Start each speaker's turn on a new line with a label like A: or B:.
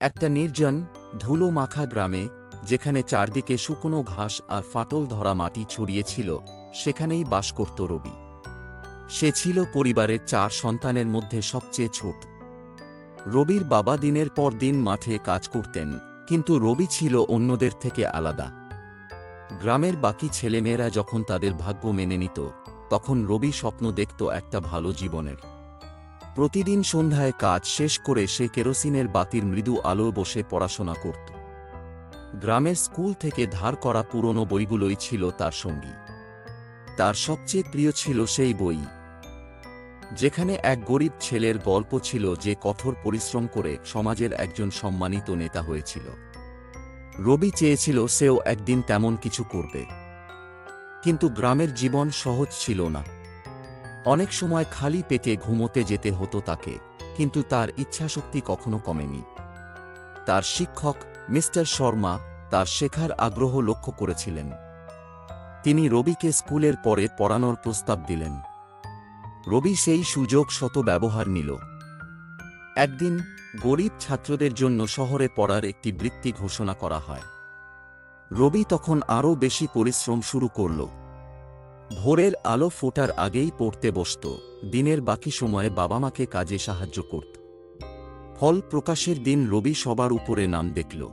A: একটা নির্জন ধুলো মাখা গ্রামে, যেখানে চারদিকে শুকনো ঘাস আর ফাটল ধরা মাটি ছড়িয়েছিল সেখানেই বাস করত রবি। সে ছিল পরিবারের চার সন্তানের মধ্যে সবচেয়ে ছোট। রবির বাবা দিনের পর দিন মাঠে কাজ করতেন, কিন্তু রবি ছিল অন্যদের থেকে আলাদা। গ্রামের বাকি ছেলেমেয়েরা যখন তাদের ভাগ্য মেনে নিত, তখন রবি স্বপ্ন দেখত একটা ভালো জীবনের। প্রতিদিন সন্ধ্যায় কাজ শেষ করে সে কেরোসিনের বাতির মৃদু আলো বসে পড়াশোনা করত। গ্রামের স্কুল থেকে ধার করা পুরনো বইগুলোই ছিল তার সঙ্গী। তার সবচেয়ে প্রিয় ছিল সেই বই। যেখানে এক গরিব ছেলের গল্প ছিল যে কঠোর পরিশ্রম করে সমাজের একজন সম্মানিত নেতা হয়েছিল। রবি চেয়েছিল সেও একদিন তেমন কিছু করবে। কিন্তু গ্রামের জীবন সহজ ছিল না। অনেক সময় খালি পেটে ঘুমোতে যেতে হতো তাকে, কিন্তু তার ইচ্ছাশক্তি কখনো কমেনি। তার শিক্ষক, মিস্টার শর্মা, তার শেখার আগ্রহ লক্ষ্য করেছিলেন। তিনি রবিকে স্কুলের পরে পড়ানোর প্রস্তাব দিলেন। রবি সেই সুযোগ শত ব্যবহার নিল। একদিন, গরিব ছাত্রদের জন্য শহরে পড়ার একটি বৃত্তি ঘোষণা করা হয়। রবি তখন আরও বেশি পরিশ্রম শুরু করল। ভোরের আলো ফোটার আগেই পড়তে বসত। দিনের বাকি সময়ে বাবা মাকে কাজে সাহায্য করত। ফল প্রকাশের দিন রবি সবার উপরে নাম দেখল।